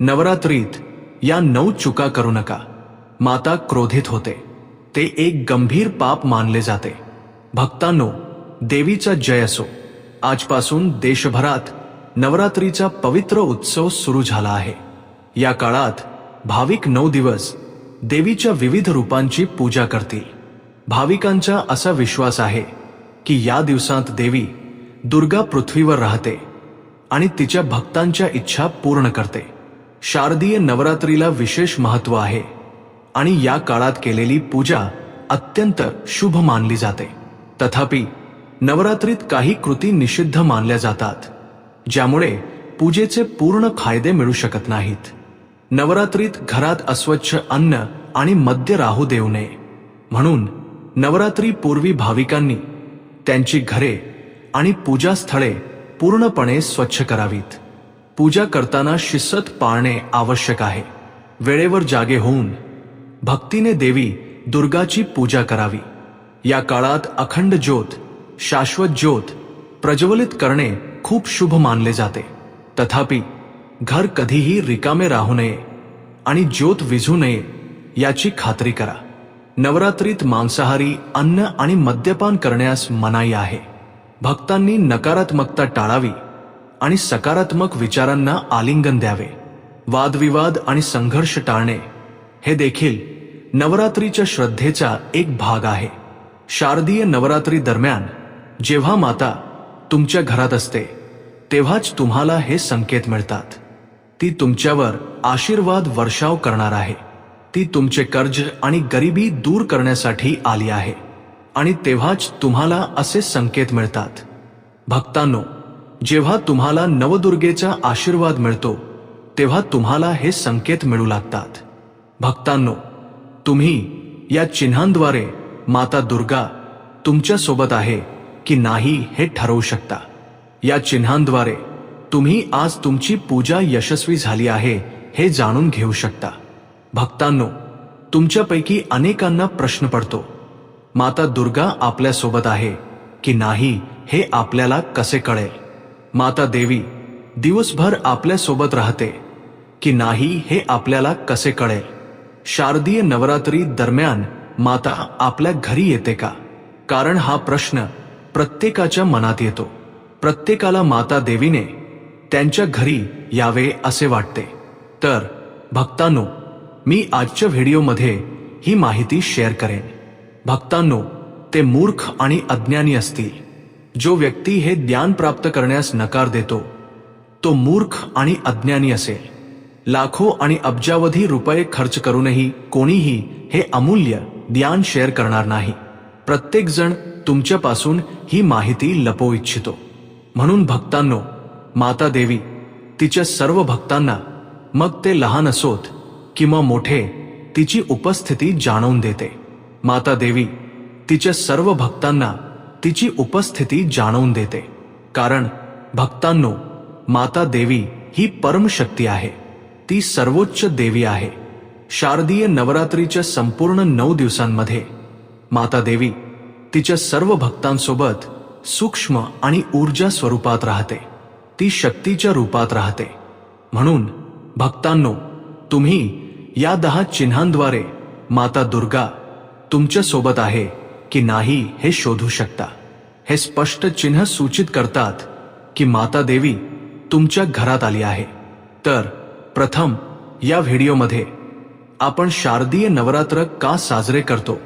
नवरात्रीत या नऊ चुका करू नका. माता क्रोधित होते. ते एक गंभीर पाप मानले जाते. भक्तांनो देवीचा जय असो. आजपासून देशभरात नवरात्रीचा पवित्र उत्सव सुरू झाला आहे. या काळात भाविक नऊ दिवस देवीच्या विविध रूपांची पूजा करतील. भाविकांचा असा विश्वास आहे की या दिवसांत देवी दुर्गा पृथ्वीवर राहते आणि तिच्या भक्तांच्या इच्छा पूर्ण करते. शारदीय नवरात्रीला विशेष महत्त्व आहे आणि या काळात केलेली पूजा अत्यंत शुभ मानली जाते. तथापि नवरात्रीत काही कृती निषिद्ध मानल्या जातात ज्यामुळे पूजेचे पूर्ण फायदे मिळू शकत नाहीत. नवरात्रीत घरात अस्वच्छ अन्न आणि मद्य राहू देऊ नये. म्हणून नवरात्री पूर्वी भाविकांनी त्यांची घरे आणि पूजास्थळे पूर्णपणे स्वच्छ करावीत. पूजा करताना शिस्त पाळणे आवश्यक आहे. वेळेवर जागे होऊन भक्तीने देवी दुर्गाची पूजा करावी. या काळात अखंड ज्योत शाश्वत ज्योत प्रज्वलित करणे खूप शुभ मानले जाते. तथापि घर कधीही रिकामे राहू नये आणि ज्योत विझू नये याची खात्री करा. नवरात्रीत मांसाहारी अन्न आणि मद्यपान करण्यास मनाई आहे. भक्तांनी नकारात्मकता टाळावी. आणि सकारात्मक विचारांना आलिंगन द्यावे. वादविवाद आणि संघर्ष टाळणे हे देखील नवरात्रीच्या श्रद्धेचा एक भाग आहे. शारदीय नवरात्री दरम्यान जेव्हा माता तुमच्या घरात असते तेव्हाच तुम्हाला हे संकेत मिळतात. ती तुमच्यावर आशीर्वाद वर्षाव करणार आहे. ती तुमचे कर्ज आणि गरिबी दूर करण्यासाठी आली आहे. आणि तेव्हाच तुम्हाला असे संकेत मिळतात. भक्तांनो जेव्हा तुम्हाला नवदुर्गेचा आशीर्वाद मिळतो तेव्हा तुम्हाला हे संकेत मिळू लागतात. भक्तांनो तुम्ही या चिन्हांद्वारे माता दुर्गा तुमच्यासोबत आहे की नाही हे ठरवू शकता. या चिन्हांद्वारे तुम्ही आज तुमची पूजा यशस्वी झाली आहे हे जाणून घेऊ शकता. भक्तांनो तुमच्यापैकी अनेकांना प्रश्न पडतो माता दुर्गा आपल्यासोबत आहे की नाही हे आपल्याला कसे कळेल? माता देवी दिवसभर आपल्यासोबत राहते. की नाही हे आपल्याला कसे कळेल? शारदीय नवरात्री दरम्यान माता आपल्या घरी येते का? कारण हा प्रश्न प्रत्येकाच्या मनात येतो. प्रत्येकाला माता देवीने त्यांच्या घरी यावे असे वाटते. तर भक्तांनो मी आजच्या व्हिडिओमध्ये ही माहिती शेअर करेन. भक्तांनो ते मूर्ख आणि अज्ञानी असतील. जो व्यक्ती हे ज्ञान प्राप्त करण्यास नकार देतो तो मूर्ख आणि अज्ञानी असेल. लाखो आणि अब्जावधी रुपये खर्च करूनही कोणीही हे अमूल्य ज्ञान शेअर करणार नाही. प्रत्येकजण तुमच्यापासून ही माहिती लपवू इच्छितो. म्हणून भक्तांनो माता देवी तिच्या सर्व भक्तांना मग ते लहान असोत किंवा मोठे तिची उपस्थिती जाणवून देते. माता देवी तिच्या सर्व भक्तांना तिची उपस्थिती जाणवून देते. कारण भक्तांनो माता देवी ही परमशक्ती आहे. ती सर्वोच्च देवी आहे. शारदीय नवरात्रीच्या संपूर्ण नऊ दिवसांमध्ये माता देवी तिच्या सर्व भक्तांसोबत सूक्ष्म आणि ऊर्जा स्वरूपात राहते. ती शक्तीच्या रूपात राहते. म्हणून भक्तांनो तुम्ही या दहा चिन्हांद्वारे माता दुर्गा तुमच्यासोबत आहे. की नाही हे शोधू शकता. हे स्पष्ट चिन्ह सूचित करतात की माता देवी तुमच्या घरात आली आहे. तर प्रथम या व्हिडिओमध्ये आपण शारदीय नवरात्र का साजरे करतो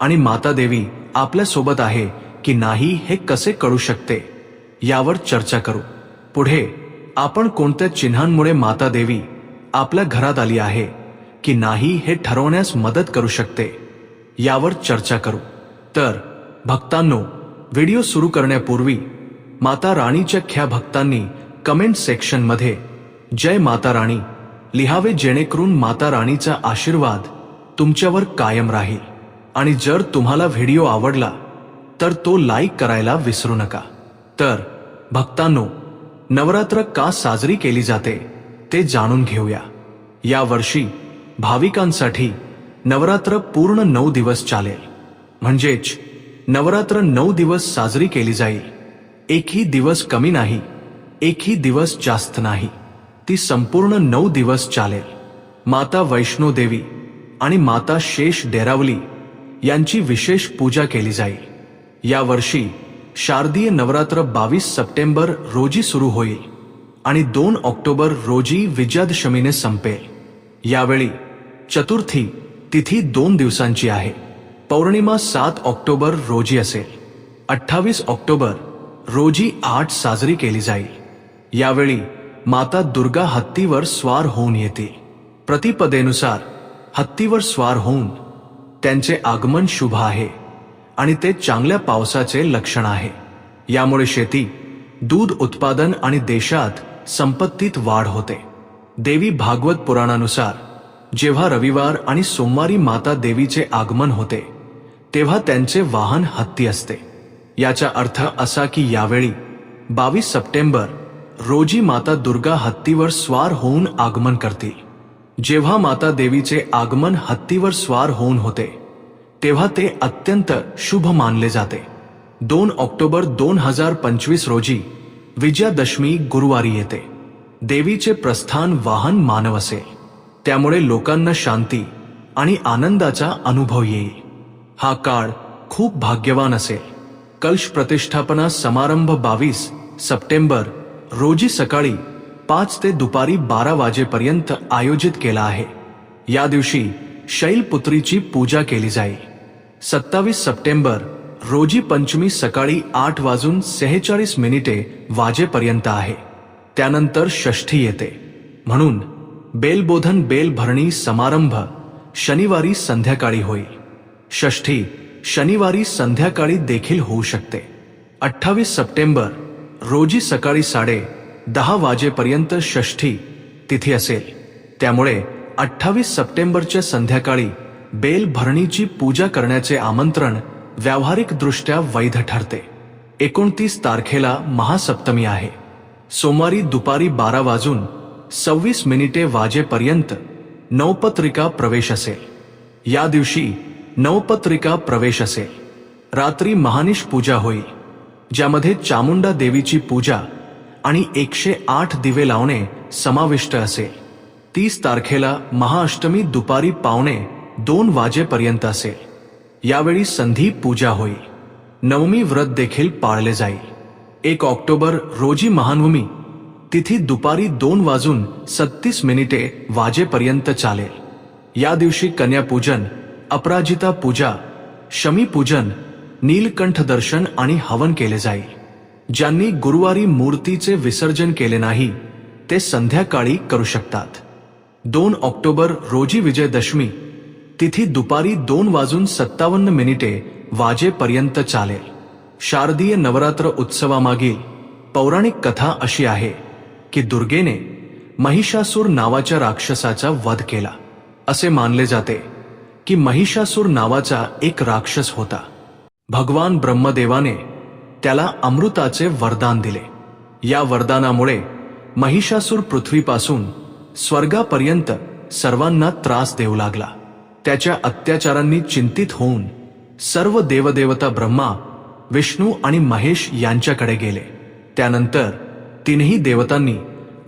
आणि माता देवी आपल्यासोबत आहे की नाही हे कसे कळू शकते यावर चर्चा करू. पुढे आपण कोणत्या चिन्हांमुळे माता देवी आपल्या घरात आली आहे की नाही हे ठरवण्यास मदत करू शकते यावर चर्चा करू. तर भक्तांनो व्हिडिओ सुरू करण्यापूर्वी माता राणीच्या ख्या भक्तांनी कमेंट सेक्शनमध्ये जय माता राणी लिहावे जेणेकरून माता राणीचा आशीर्वाद तुमच्यावर कायम राहील. आणि जर तुम्हाला व्हिडिओ आवडला तर तो लाईक करायला विसरू नका. तर भक्तांनो नवरात्र का साजरी केली जाते ते जाणून घेऊया. या वर्षी भाविकांसाठी नवरात्र पूर्ण नऊ दिवस चालेल. म्हणजेच नवरात्र नऊ दिवस साजरी केली जाईल. एकही दिवस कमी नाही एकही दिवस जास्त नाही. ती संपूर्ण नऊ दिवस चालेल. माता वैष्णोदेवी आणि माता शेष डेरावली यांची विशेष पूजा केली जाईल. या वर्षी शारदीय नवरात्र बावीस सप्टेंबर रोजी सुरू होईल आणि दोन ऑक्टोबर रोजी विजयादशमीने संपेल. यावेळी चतुर्थी तिथी दोन दिवसांची आहे. पौर्णिमा सात ऑक्टोबर रोजी असेल. अठ्ठावीस ऑक्टोबर रोजी आठ साजरी केली जाईल. यावेळी माता दुर्गा हत्तीवर स्वार होऊन येतील. प्रतिपदेनुसार हत्तीवर स्वार होऊन त्यांचे आगमन शुभ आहे आणि ते चांगल्या पावसाचे लक्षण आहे. यामुळे शेती दूध उत्पादन आणि देशात संपत्तीत वाढ होते. देवी भागवत पुराणानुसार जेव्हा रविवार आणि सोमवारी माता देवीचे आगमन होते तेव्हा त्यांचे वाहन हत्ती असते. याचा अर्थ असा की यावेळी बावीस सप्टेंबर रोजी माता दुर्गा हत्तीवर स्वार होऊन आगमन करतील. जेव्हा माता देवीचे आगमन हत्तीवर स्वार होऊन होते तेव्हा ते अत्यंत शुभ मानले जाते. दोन ऑक्टोबर दोन हजार पंचवीस रोजी विजयादशमी गुरुवारी येते. देवीचे प्रस्थान वाहन मानव असेल. त्यामुळे लोकांना शांती आणि आनंदाचा अनुभव येईल. हा काळ खूप भाग्यवान असेल. कलश प्रतिष्ठापना समारंभ बावीस सप्टेंबर रोजी सकाळी पाच ते दुपारी बारा वाजेपर्यंत आयोजित केला आहे. या दिवशी शैलपुत्रीची पूजा केली जाईल. सत्तावीस सप्टेंबर रोजी पंचमी सकाळी आठ वाजून सेहेचाळीस मिनिटे वाजेपर्यंत आहे. त्यानंतर षष्ठी येते. म्हणून बेलबोधन बेल भरणी समारंभ शनिवारी संध्याकाळी होईल. षष्ठी शनिवारी संध्याकाळी देखील होऊ शकते. अठ्ठावीस सप्टेंबर रोजी सकाळी साडे दहा वाजेपर्यंत षष्ठी तिथी असेल. त्यामुळे अठ्ठावीस सप्टेंबरच्या संध्याकाळी बेल भरणीची पूजा करण्याचे आमंत्रण व्यावहारिकदृष्ट्या वैध ठरते. एकोणतीस तारखेला महासप्तमी आहे. सोमवारी दुपारी बारा वाजून सव्वीस मिनिटे वाजेपर्यंत नवपत्रिका प्रवेश असेल. या दिवशी नवपत्रिका प्रवेश असेल रात्री महानिश पूजा होई ज्यामध्ये चामुंडा देवीची पूजा आणि एकशे आठ दिवे लावणे समाविष्ट असे. तीस तारखेला महाअष्टमी दुपारी पावणे दोन वाजेपर्यंत असेल यावेळी संधी पूजा होई. नवमी व्रत देखील पाळले जाई. एक ऑक्टोबर रोजी महानवमी तिथी दुपारी दोन वाजून सत्तीस मिनिटे वाजेपर्यंत चालेल. या दिवशी कन्यापूजन अपराजिता पूजा शमी पूजन नीलकंठ दर्शन आणि हवन केले जाईल ज्यांनी गुरुवारी मूर्तीचे विसर्जन केले नाही ते संध्याकाळी करू शकतात. दोन ऑक्टोबर रोजी विजयदशमी तिथी दुपारी दोन वाजून सत्तावन्न मिनिटे वाजेपर्यंत चालेल. शारदीय नवरात्र उत्सवामागील पौराणिक कथा अशी आहे की दुर्गेने महिषासूर नावाच्या राक्षसाचा वध केला असे मानले जाते. की महिषासूर नावाचा एक राक्षस होता. भगवान ब्रह्मदेवाने त्याला अमृताचे वरदान दिले. या वरदानामुळे महिषासूर पृथ्वीपासून स्वर्गापर्यंत सर्वांना त्रास देऊ लागला. त्याच्या अत्याचारांनी चिंतित होऊन सर्व देवदेवता ब्रह्मा विष्णू आणि महेश यांच्याकडे गेले. त्यानंतर तीनही देवतांनी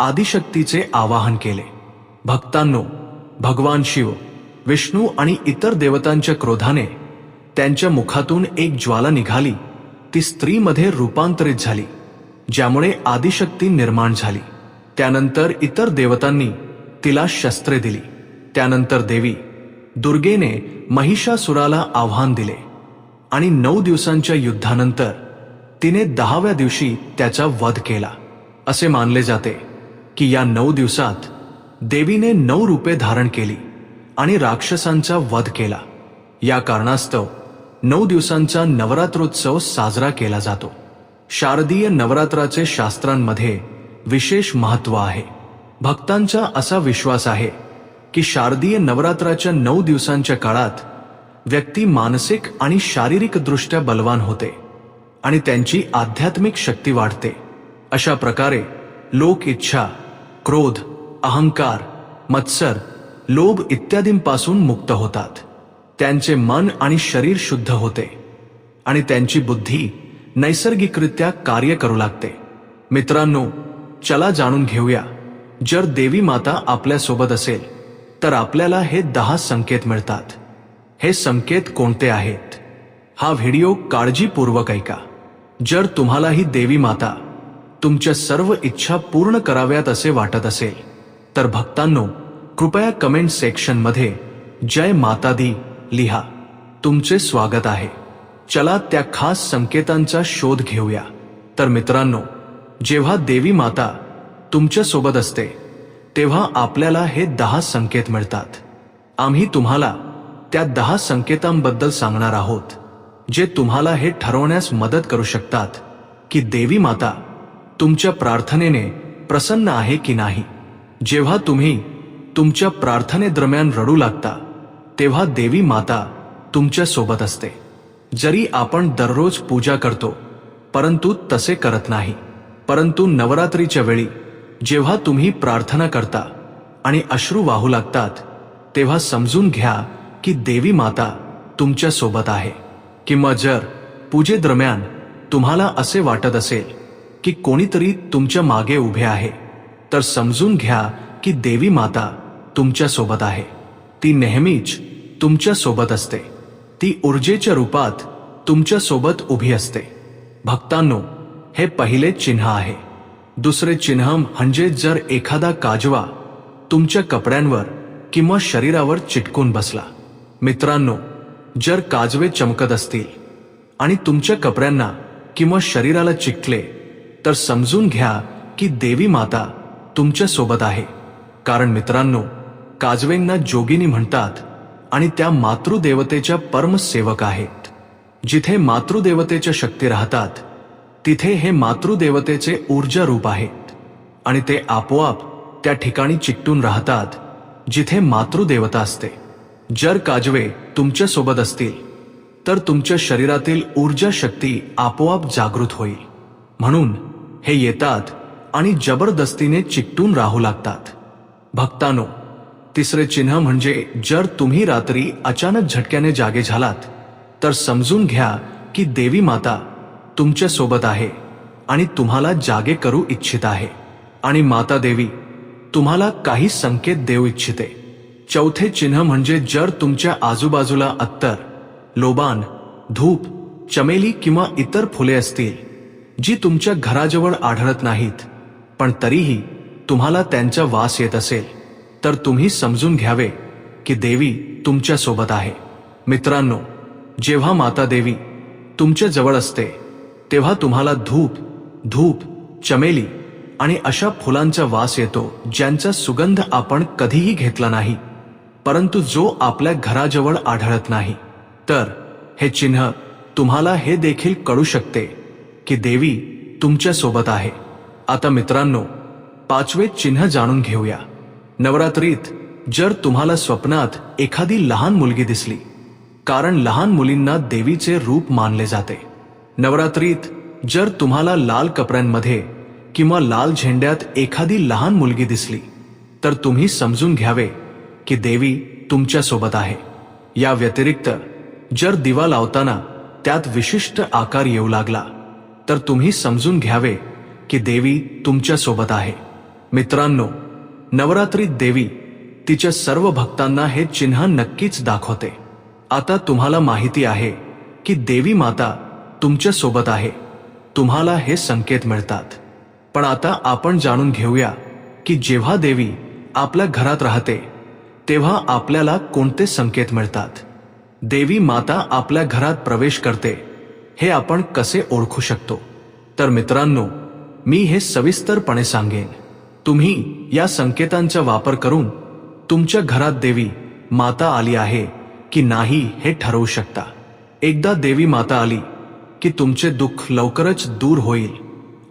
आदिशक्तीचे आवाहन केले. भक्तांनो भगवान शिव विष्णू आणि इतर देवतांच्या क्रोधाने त्यांच्या मुखातून एक ज्वाला निघाली. ती स्त्रीमध्ये रूपांतरित झाली ज्यामुळे आदिशक्ती निर्माण झाली. त्यानंतर इतर देवतांनी तिला शस्त्रे दिली. त्यानंतर देवी दुर्गेने महिषासुराला आव्हान दिले आणि नऊ दिवसांच्या युद्धानंतर तिने दहाव्या दिवशी त्याचा वध केला. असे मानले जाते की या नऊ दिवसात देवीने नऊ रूपे धारण केली. आणि राक्षसांचा वध केला. या कारणास्तव नऊ दिवसांचा नवरात्रोत्सव साजरा केला जातो. शारदीय नवरात्राचे शास्त्रांमध्ये विशेष महत्त्व आहे. भक्तांचा असा विश्वास आहे की शारदीय नवरात्राच्या नऊ दिवसांच्या काळात व्यक्ती मानसिक आणि शारीरिकदृष्ट्या बलवान होते आणि त्यांची आध्यात्मिक शक्ती वाढते. अशा प्रकारे लोक इच्छा क्रोध अहंकार मत्सर लोभ इत्यादींपासून मुक्त होतात. त्यांचे मन आणि शरीर शुद्ध होते. आणि त्यांची बुद्धी नैसर्गिकरित्या कार्य करू लागते. मित्रांनो चला जाणून घेऊया. जर देवी माता आपल्यासोबत असेल तर आपल्याला हे दहा संकेत मिळतात. हे संकेत कोणते आहेत? हा व्हिडिओ काळजीपूर्वक ऐका. जर तुम्हाला ही देवी माता तुमच्या सर्व इच्छा पूर्ण कराव्यात असे वाटत असेल तर भक्तांनो कृपया कमेंट सेक्शनमध्ये जय माता दी लिहा. तुमचे स्वागत आहे. चला त्या खास संकेतांचा शोध घेऊया. तर मित्रांनो जेव्हा देवी माता तुमच्यासोबत असते तेव्हा आपल्याला हे दहा संकेत मिळतात. आम्ही तुम्हाला त्या दहा संकेतांबद्दल सांगणार आहोत जे तुम्हाला हे ठरवण्यास मदत करू शकतात की देवी माता तुमच्या प्रार्थनेने प्रसन्न आहे की नाही. जेव्हा तुम्ही तुमच्या प्रार्थनेदरम्यान रडू लागता तेव्हा देवी माता तुमच्यासोबत असते. जरी आपण दररोज पूजा करतो परंतु तसे करत नाही. परंतु नवरात्रीच्या वेळी जेव्हा तुम्ही प्रार्थना करता आणि अश्रू वाहू लागतात तेव्हा समजून घ्या की देवी माता तुमच्यासोबत आहे. किंवा जर पूजेदरम्यान तुम्हाला असे वाटत असेल की कोणीतरी तुमच्या मागे उभे आहे तर समजून घ्या की देवी माता तुमच्यासोबत आहे. ती नेहमीच तुमच्यासोबत असते. ती ऊर्जेच्या रूपात तुमच्यासोबत उभी असते. भक्तांनो हे पहिले चिन्ह आहे. दुसरे चिन्ह म्हणजे जर एखादा काजवा तुमच्या कपड्यांवर किंवा शरीरावर चिटकून बसला. मित्रांनो जर काजवे चमकत असतील आणि तुमच्या कपड्यांना किंवा शरीराला चिकटले तर समजून घ्या की देवी माता तुमच्यासोबत आहे. कारण मित्रांनो काजवेंना जोगिनी म्हणतात आणि त्या मातृदेवतेच्या परमसेवक आहेत. जिथे मातृदेवतेच्या शक्ती राहतात तिथे हे मातृदेवतेचे ऊर्जा रूप आहेत. आणि ते आपोआप त्या ठिकाणी चिकटून राहतात जिथे मातृदेवता असते. जर काजवे तुमच्यासोबत असतील तर तुमच्या शरीरातील ऊर्जा शक्ती आपोआप जागृत होईल. म्हणून हे येतात आणि जबरदस्तीने चिकटून राहू लागतात. भक्तानो तिसरे चिन्ह म्हणजे जर तुम्ही रात्री अचानक झटक्याने जागे झालात तर समजून घ्या की देवी माता तुमच्यासोबत आहे आणि तुम्हाला जागे करू इच्छित आहे. आणि माता देवी तुम्हाला काही संकेत देऊ इच्छिते. चौथे चिन्ह म्हणजे जर तुमच्या आजूबाजूला अत्तर लोबान धूप चमेली किंवा इतर फुले असतील जी तुमच्या घराजवळ आढळत नाहीत पण तरीही तुम्हाला त्यांचा वास येत असेल. तर तुम्ही समजून घ्यावे की देवी तुमच्यासोबत आहे. मित्रांनो जेव्हा माता देवी तुमच्या जवळ असते तेव्हा तुम्हाला धूप धूप चमेली आणि अशा फुलांचा वास येतो ज्यांचा सुगंध आपण कधीही घेतला नाही परंतु जो आपल्या घराजवळ आढळत नाही. तर हे चिन्ह तुम्हाला हे देखील कळू शकते की देवी तुमच्यासोबत आहे. आता मित्रांनो पाचवे चिन्ह जाणून घेऊया. नवरात्रीत जर तुम्हाला स्वप्नात एखादी लहान मुलगी दिसली कारण लहान मुलींना देवीचे रूप मानले जाते. नवरात्रीत जर तुम्हाला लाल कपड्यांमध्ये किंवा लाल झेंड्यात एखादी लहान मुलगी दिसली तर तुम्ही समजून घ्यावे की देवी तुमच्यासोबत आहे. या व्यतिरिक्त जर दिवा लावताना त्यात विशिष्ट आकार येऊ लागला तर तुम्ही समजून घ्यावे की देवी तुमच्यासोबत आहे. मित्रांनो नवरात्रीत देवी तिच्या सर्व भक्तांना हे चिन्ह नक्कीच दाखवते. आता तुम्हाला माहिती आहे की देवी माता तुमच्यासोबत आहे. तुम्हाला हे संकेत मिळतात. पण आता आपण जाणून घेऊया की जेव्हा देवी आपल्या घरात राहते तेव्हा आपल्याला कोणते संकेत मिळतात? देवी माता आपल्या घरात प्रवेश करते हे आपण कसे ओळखू शकतो? तर मित्रांनो मी हे सविस्तरपणे सांगेन. तुम्ही या संकेतांचा वापर करून तुमच्या घरात देवी माता आली आहे की नाही हे ठरवू शकता. एकदा देवी माता आली की तुमचे दुःख लवकरच दूर होईल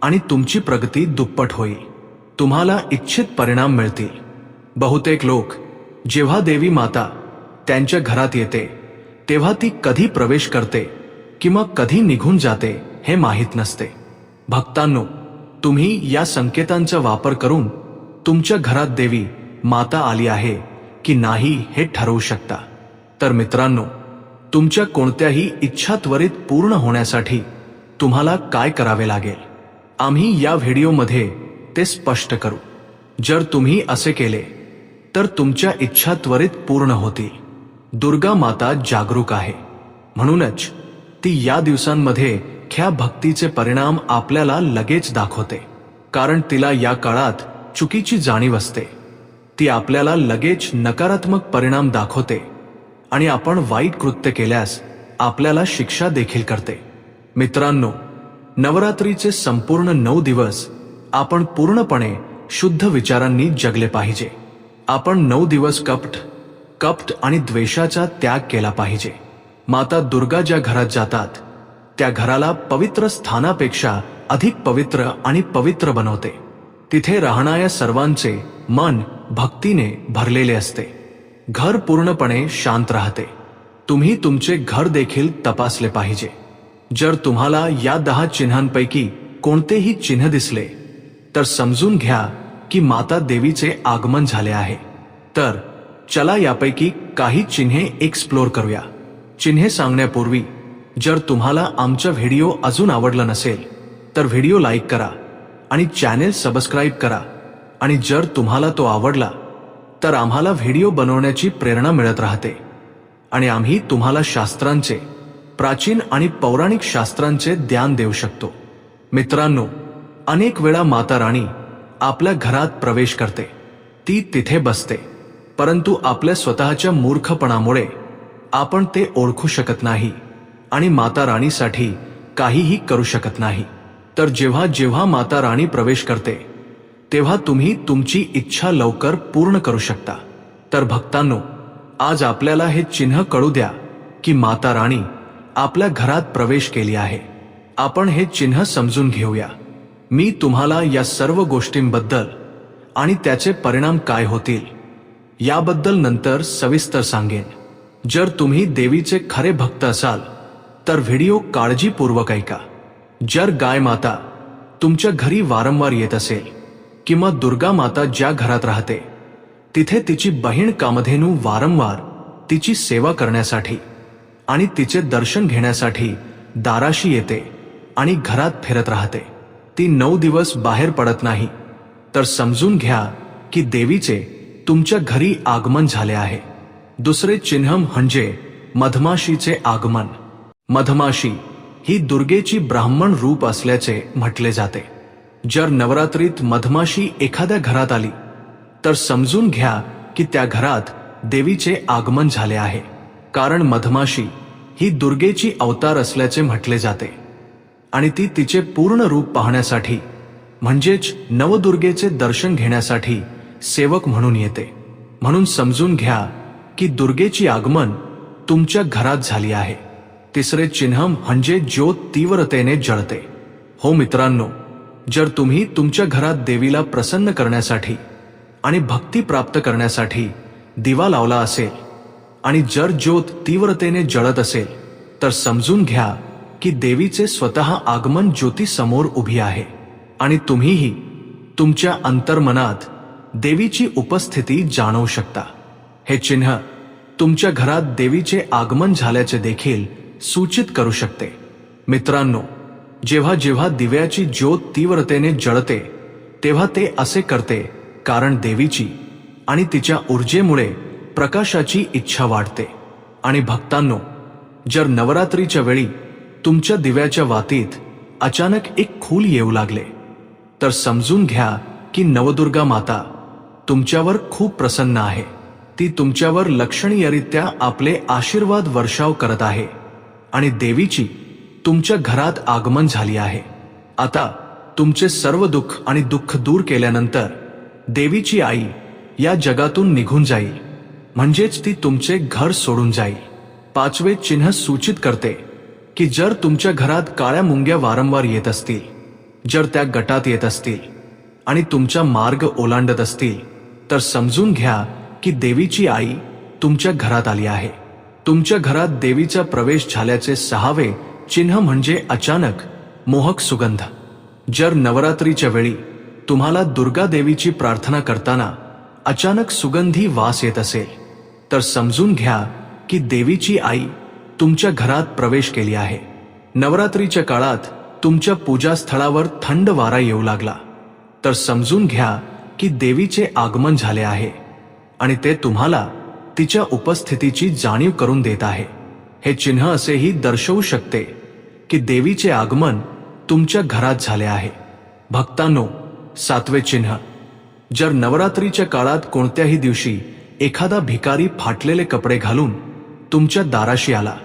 आणि तुमची प्रगती दुप्पट होईल. तुम्हाला इच्छित परिणाम मिळतील. बहुतेक लोक जेव्हा देवी माता त्यांच्या घरात येते तेव्हा ती कधी प्रवेश करते किंवा कधी निघून जाते हे माहीत नसते. भक्तांनो तुम्ही या संकेतांचा वापर करून तुमच्या घरात देवी माता आली आहे की नाही हे ठरवू शकता. तर मित्रांनो तुमच्या कोणत्याही इच्छा त्वरित पूर्ण होण्यासाठी तुम्हाला काय करावे लागेल? आम्ही या व्हिडिओमध्ये ते स्पष्ट करू. जर तुम्ही असे केले तर तुमच्या इच्छा त्वरित पूर्ण होतील. दुर्गा माता जागरूक आहे. म्हणूनच ती या दिवसांमध्ये ख्या भक्तीचे परिणाम आपल्याला लगेच दाखवते. कारण तिला या काळात चुकीची जाणीव असते. ती आपल्याला लगेच नकारात्मक परिणाम दाखवते आणि आपण वाईट कृत्य केल्यास आपल्याला शिक्षा देखील करते. मित्रांनो नवरात्रीचे संपूर्ण नऊ दिवस आपण पूर्णपणे शुद्ध विचारांनी जगले पाहिजे. आपण नऊ दिवस कपट कपट आणि द्वेषाचा त्याग केला पाहिजे. माता दुर्गा ज्या घरात जातात त्या घराला पवित्र स्थानापेक्षा अधिक पवित्र आणि पवित्र बनवते. तिथे राहणाऱ्या सर्वांचे मन भक्तीने भरलेले असते. घर पूर्णपणे शांत राहते. तुम्ही तुमचे घर देखील तपासले पाहिजे. जर तुम्हाला या दहा चिन्हांपैकी कोणतेही चिन्ह दिसले तर समजून घ्या की माता देवीचे आगमन झाले आहे. तर चला यापैकी काही चिन्हे एक्सप्लोर करूया. चिन्हे सांगण्यापूर्वी जर तुम्हाला आमचा व्हिडिओ अजून आवडला नसेल तर व्हिडिओ लाईक करा. आणि चॅनेल सबस्क्राईब करा. आणि जर तुम्हाला तो आवडला तर आम्हाला व्हिडिओ बनवण्याची प्रेरणा मिळत राहते. आणि आम्ही तुम्हाला शास्त्रांचे प्राचीन आणि पौराणिक शास्त्रांचे ज्ञान देऊ शकतो. मित्रांनो अनेक वेळा माता राणी आपल्या घरात प्रवेश करते. ती तिथे बसते. परंतु आपल्या स्वतःच्या मूर्खपणामुळे आपण ते ओळखू शकत नाही. आणि माता राणीसाठी काहीही करू शकत नाही. तर जेव्हा जेव्हा माता राणी प्रवेश करते तेव्हा तुम्ही तुमची इच्छा लवकर पूर्ण करू शकता. तर भक्तांनो आज आपल्याला हे चिन्ह कळू द्या की माता राणी आपल्या घरात प्रवेश केली आहे. आपण हे चिन्ह समजून घेऊया. मी तुम्हाला या सर्व गोष्टींबद्दल आणि त्याचे परिणाम काय होतील याबद्दल नंतर सविस्तर सांगेन. जर तुम्ही देवीचे खरे भक्त असाल तर व्हिडिओ काळजीपूर्वक ऐका. जर गाय माता तुमच्या घरी वारंवार येत असेल किंवा दुर्गा माता ज्या घरात राहते तिथे तिची बहीण कामधेनू वारंवार तिची सेवा करण्यासाठी आणि तिचे दर्शन घेण्यासाठी दाराशी येते आणि घरात फिरत राहते. ती नऊ दिवस बाहेर पडत नाही. तर समजून घ्या की देवीचे तुमच्या घरी आगमन झाले आहे. दुसरे चिन्ह म्हणजे मधमाशीचे आगमन. मधमाशी ही दुर्गेची ब्राह्मण रूप असल्याचे म्हटले जाते. जर नवरात्रीत मधमाशी एखाद्या घरात आली तर समजून घ्या की त्या घरात देवीचे आगमन झाले आहे. कारण मधमाशी ही दुर्गेची अवतार असल्याचे म्हटले जाते. आणि ती तिचे पूर्ण रूप पाहण्यासाठी म्हणजेच नवदुर्गेचे दर्शन घेण्यासाठी सेवक म्हणून येते. म्हणून समजून घ्या की दुर्गेची आगमन तुमच्या घरात झाली आहे. तिसरे चिन्ह म्हणजे ज्योत तीव्रतेने जळते. हो मित्रांनो जर तुम्ही तुमच्या घरात देवीला प्रसन्न करण्यासाठी आणि भक्ती प्राप्त करण्यासाठी दिवा लावला असेल आणि जर ज्योत तीव्रतेने जळत असेल तर समजून घ्या की देवीचे स्वतः आगमन ज्योती समोर उभी आहे आणि तुम्हीही तुमच्या अंतर्मनात देवीची उपस्थिती जाणवू शकता. हे चिन्ह तुमच्या घरात देवीचे आगमन झाल्याचे देखील सूचित करू शकते. मित्रांनो जेव्हा जेव्हा दिव्याची ज्योत तीव्रतेने जळते तेव्हा ते असे करते कारण देवीची आणि तिच्या ऊर्जेमुळे प्रकाशाची इच्छा वाढते. आणि भक्तांनो जर नवरात्रीच्या वेळी तुमच्या दिव्याच्या वातीत अचानक एक खूल येऊ लागले तर समजून घ्या की नवदुर्गा माता तुमच्यावर खूप प्रसन्न आहे. ती तुमच्यावर लक्षणीयरित्या आपले आशीर्वाद वर्षाव करत आहे. आणि देवीची तुमच्या घरात आगमन झाली आहे. आता तुमचे सर्व दुःख आणि दुःख दूर केल्यानंतर देवीची आई या जगातून निघून जाईल. म्हणजेच ती तुमचे घर सोडून जाईल. पाचवे चिन्ह सूचित करते की जर तुमच्या घरात काळ्या मुंग्या वारंवार येत असतील जर त्या गटात येत असतील आणि तुमचा मार्ग ओलांडत असतील तर समजून घ्या की देवीची आई तुमच्या घरात आली आहे. तुमच्या घरात देवीचा प्रवेश झाल्याचे सहावे चिन्ह म्हणजे अचानक मोहक सुगंध. जर नवरात्रीच्या वेळी तुम्हाला दुर्गा देवीची प्रार्थना करताना अचानक सुगंधी वास येत असेल तर समजून घ्या की देवीची आई तुमच्या घरात प्रवेश केली आहे. नवरात्रीच्या काळात तुमच्या पूजास्थळावर थंड वारा येऊ लागला. तर समजून घ्या की देवीचे आगमन झाले आहे आणि ते तुम्हाला तिच्या उपस्थितीची जाणीव करून देत आहे. हे चिन्ह असेही दर्शवू शकते की देवीचे आगमन तुमच्या घरात झाले आहे. भक्तांनो सातवे चिन्ह. जर नवरात्रीच्या काळात कोणत्याही दिवशी एखादा भिकारी फाटलेले कपडे घालून तुमच्या दाराशी आला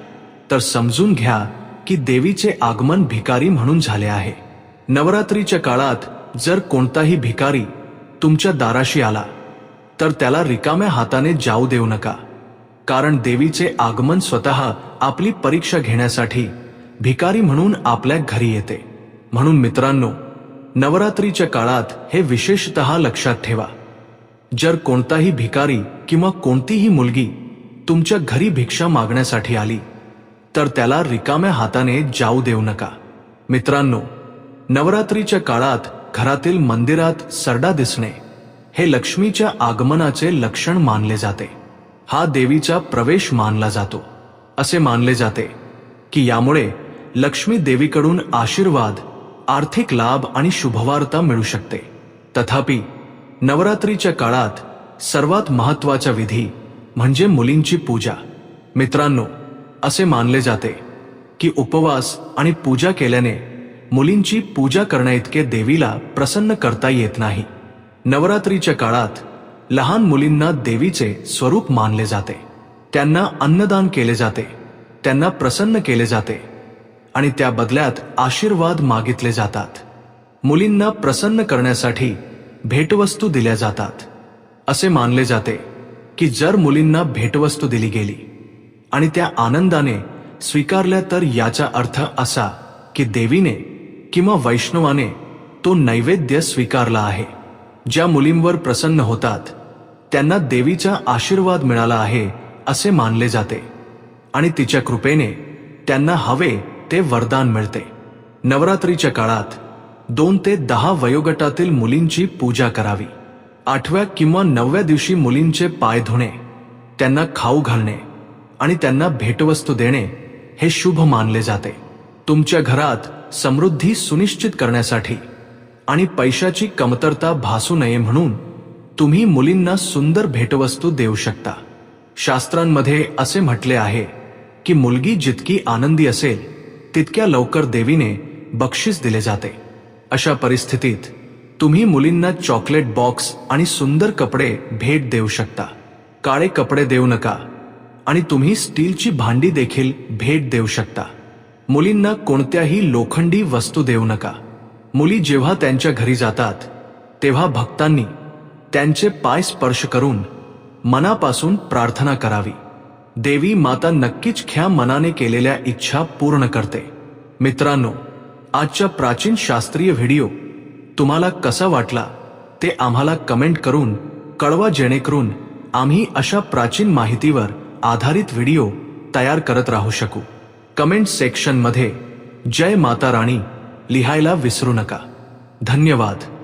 तर समजून घ्या की देवीचे आगमन भिकारी म्हणून झाले आहे. नवरात्रीच्या काळात जर कोणताही भिकारी तुमच्या दाराशी आला तर त्याला रिकाम्या हाताने जाऊ देऊ नका. कारण देवीचे आगमन स्वतः आपली परीक्षा घेण्यासाठी भिकारी म्हणून आपल्या घरी येते. म्हणून मित्रांनो नवरात्रीच्या काळात हे विशेषतः लक्षात ठेवा. जर कोणताही भिकारी किंवा कोणतीही मुलगी तुमच्या घरी भिक्षा मागण्यासाठी आली तर त्याला रिकाम्या हाताने जाऊ देऊ नका. मित्रांनो नवरात्रीच्या काळात घरातील मंदिरात सरडा दिसणे हे लक्ष्मीच्या आगमनाचे लक्षण मानले जाते. हा देवीचा प्रवेश मानला जातो. असे मानले जाते की यामुळे लक्ष्मी देवीकडून आशीर्वाद आर्थिक लाभ आणि शुभवार्ता मिळू शकते. तथापि नवरात्रीच्या काळात सर्वात महत्त्वाचा विधी म्हणजे मुलींची पूजा. मित्रांनो असे मानले जाते की उपवास आणि पूजा केल्याने मुलींची पूजा करण्याइतके देवीला प्रसन्न करता येत नाही. नवरात्रीच्या काळात लहान मुलींना देवीचे स्वरूप मानले जाते. त्यांना अन्नदान केले जाते. त्यांना प्रसन्न केले जाते. आणि त्या बदल्यात आशीर्वाद मागितले जातात. मुलींना प्रसन्न करण्यासाठी भेटवस्तू दिल्या जातात. असे मानले जाते की जर मुलींना भेटवस्तू दिली गेली आणि त्या आनंदाने स्वीकारल्या तर याचा अर्थ असा की देवीने किंवा वैष्णवाने तो नैवेद्य स्वीकारला आहे. ज्या मुलींवर प्रसन्न होतात त्यांना देवीचा आशीर्वाद मिळाला आहे असे मानले जाते. आणि तिच्या कृपेने त्यांना हवे ते वरदान मिळते. नवरात्रीच्या काळात दोन ते दहा वयोगटातील मुलींची पूजा करावी. आठव्या किंवा नवव्या दिवशी मुलींचे पाय धुणे त्यांना खाऊ घालणे आणि त्यांना भेटवस्तू देणे हे शुभ मानले जाते. तुमच्या घरात समृद्धी सुनिश्चित करण्यासाठी आणि पैशाची कमतरता भासू नये म्हणून तुम्ही मुलींना सुंदर भेटवस्तू देऊ शकता. शास्त्रांमध्ये असे म्हटले आहे की मुलगी जितकी आनंदी असेल तितक्या लवकर देवीने बक्षीस दिले जाते. अशा परिस्थितीत तुम्ही मुलींना चॉकलेट बॉक्स आणि सुंदर कपडे भेट देऊ शकता. काळे कपडे देऊ नका आणि तुम्ही स्टीलची भांडी देखील भेट देऊ शकता. मुलींना कोणत्याही लोखंडी वस्तू देऊ नका. मुली जेव्हा त्यांच्या घरी जातात तेव्हा भक्तांनी त्यांचे पाय स्पर्श करून मनापासून प्रार्थना करावी. देवी माता नक्कीच ख्या मनाने केलेल्या इच्छा पूर्ण करते. मित्रांनो आजच्या प्राचीन शास्त्रीय व्हिडिओ तुम्हाला कसा वाटला ते आम्हाला कमेंट करून कळवा जेणेकरून आम्ही अशा प्राचीन माहितीवर आधारित व्हिडिओ तयार करत राहू शकू. कमेंट सेक्शनमध्ये जय माता राणी. लिहायला विसरू नका. धन्यवाद.